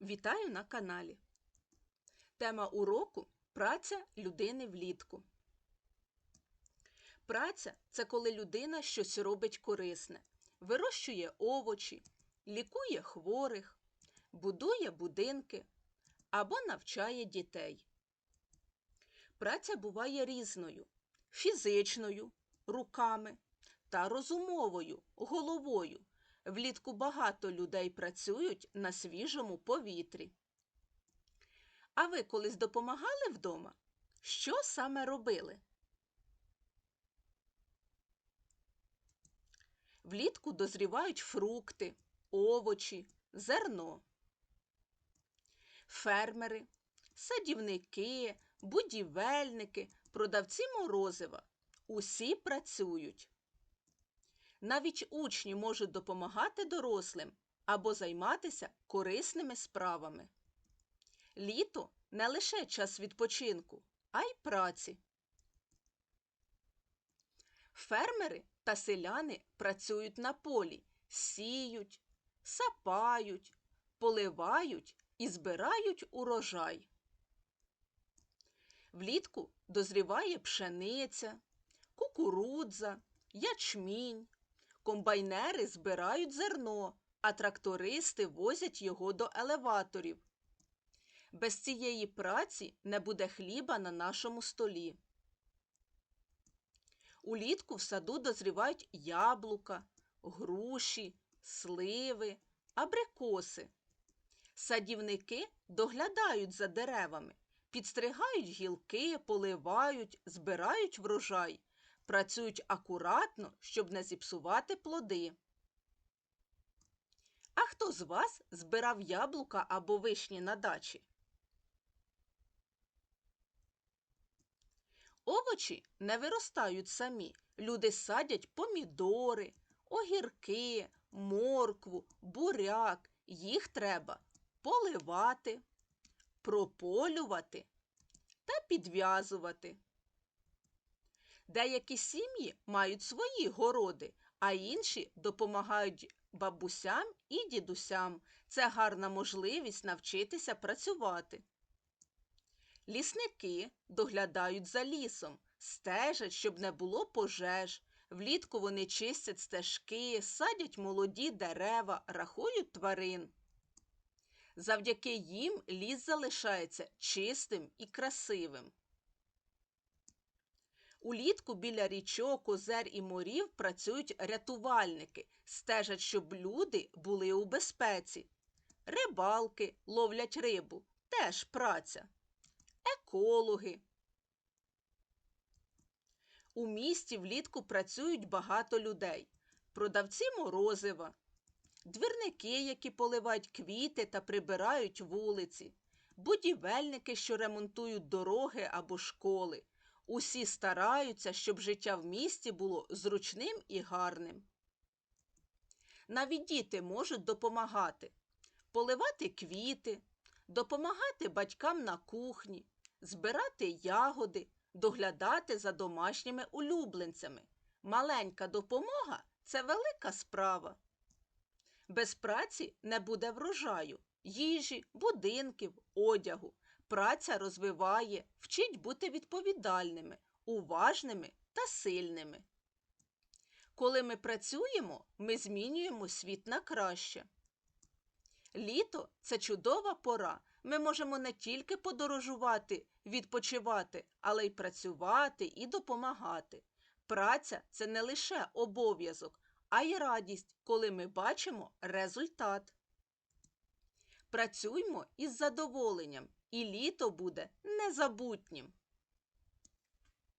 Вітаю на каналі. Тема уроку праця людини влітку. Праця це коли людина щось робить корисне, вирощує овочі, лікує хворих, будує будинки або навчає дітей. Праця буває різною фізичною руками та розумовою головою. Влітку багато людей працюють на свіжому повітрі. А ви колись допомагали вдома? Що саме робили? Влітку дозрівають фрукти, овочі, зерно. Фермери, садівники, будівельники, продавці морозива усі працюють. Навіть учні можуть допомагати дорослим або займатися корисними справами. Літо не лише час відпочинку, а й праці. Фермери та селяни працюють на полі, сіють, сапають, поливають і збирають урожай. Влітку дозріває пшениця, кукурудза, ячмінь. Комбайнери збирають зерно, а трактористи возять його до елеваторів. Без цієї праці не буде хліба на нашому столі. Улітку в саду дозрівають яблука, груші, сливи, абрикоси. Садівники доглядають за деревами, підстригають гілки, поливають, збирають врожай працюють акуратно, щоб не зіпсувати плоди. А хто з вас збирав яблука або вишні на дачі? Овочі не виростають самі. Люди садять помідори, огірки, моркву, буряк. Їх треба поливати, прополювати та підв'язувати. Деякі сім'ї мають свої городи, а інші допомагають бабусям і дідусям. Це гарна можливість навчитися працювати. Лісники доглядають за лісом, стежать, щоб не було пожеж. Влітку вони чистять стежки, садять молоді дерева, рахують тварин. Завдяки їм ліс залишається чистим і красивим. Улітку біля річок, озер і морів працюють рятувальники, стежать, щоб люди були у безпеці. Рибалки ловлять рибу теж праця. Екологи. У місті влітку працюють багато людей. Продавці морозива, двірники, які поливають квіти та прибирають вулиці, будівельники, що ремонтують дороги або школи. Усі стараються, щоб життя в місті було зручним і гарним. Навіть діти можуть допомагати, поливати квіти, допомагати батькам на кухні, збирати ягоди, доглядати за домашніми улюбленцями. Маленька допомога це велика справа. Без праці не буде врожаю, їжі, будинків, одягу. Праця розвиває, вчить бути відповідальними, уважними та сильними. Коли ми працюємо, ми змінюємо світ на краще. Літо це чудова пора. Ми можемо не тільки подорожувати, відпочивати, але й працювати і допомагати. Праця це не лише обов'язок, а й радість, коли ми бачимо результат. Працюймо із задоволенням і літо буде незабутнім.